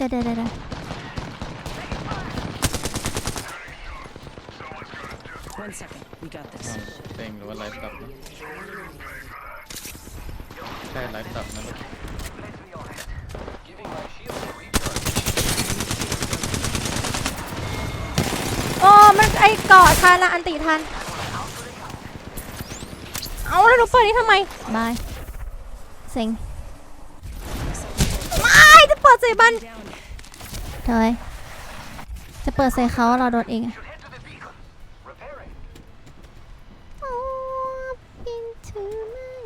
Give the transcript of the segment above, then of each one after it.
ดี๋ยวเดี๋ยวเดี๋ยวเดี๋ยว One second. We got this. อ้าวเต็งหรือว่าไลฟ์ตับนะใช่ไลฟ์ตับนะลูกโอ้มันไอเกาะทันละอันติทัน เอาแล้วหนูเปิดนี่ทำไมบายเซ็งไม่จะเปิดใส่บัน Down. เธอจะเปิดใส่เขาเราโดนเองอะ Into my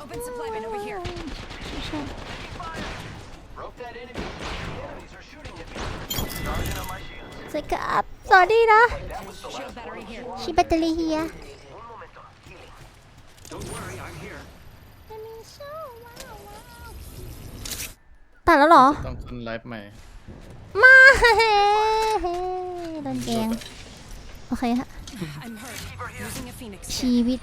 Open supply bin over here. ใช่สวัสดีครับสวัสดีนะ Shield battery here. ชิแบตเตอรี่เฮีย ตัดแล้วเหรอ ต้องขึ้นไลฟ์ใหม่มาโดนแกงโอเคฮะ I'm hurt. Using a phoenix. ชีวิต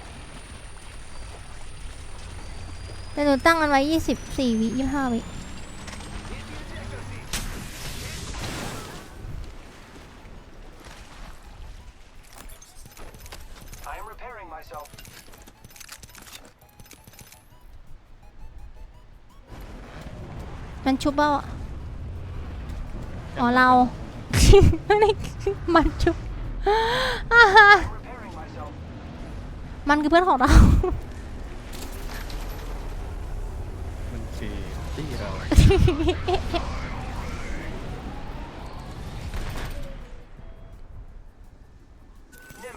แต่หนูตั้งมันไว้ 24 วิ25วิ มันชุบเปล่าอะอ๋อเรา มันชุบอ่าฮะ Repairing myself. มันคือเพื่อนของเรา มันคือที่เรา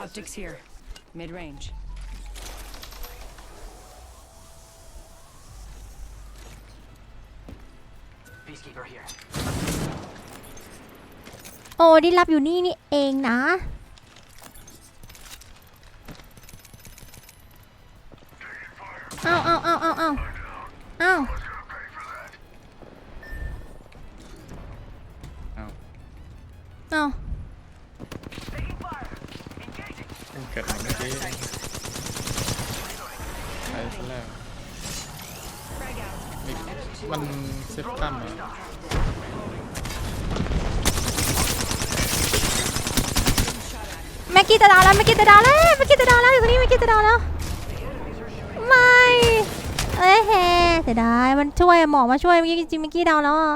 Optics here. Mid range. Peacekeeper here. โอ้ที่รับอยู่นี่นี่เองนะ เอาเอาเอาเอาเอาเอาอ้าวเอาเพิ่งเกิดมาเมื่อกี้ไปซะแล้วมี มันเซฟตั้มเหรอแม็กกี้จะดาวแล้วแม็กกี้จะดาวแล้วแม็กกี้จะดาวแล้วอยู่ตรงนี้แม็กกี้จะดาวแล้วไม่เอ้ยแฮเสียดายมันช่วยหมอมาช่วยเมื่อกี้จริงๆเมื่อกี้ดาวแล้วอะ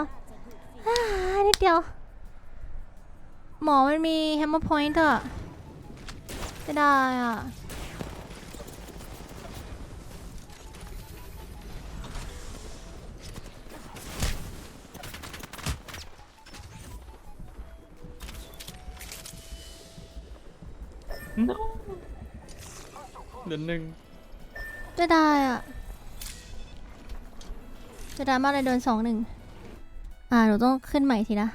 อ่านิดเดียว หมอมันมีแฮมเมอร์พอยต์อะเสียดายอะ เดือนหนึ่งเสียดายอะเสียดายมากเลยโดนสองหนึ่งอ่าหนูต้องขึ้นใหม่ทีนะ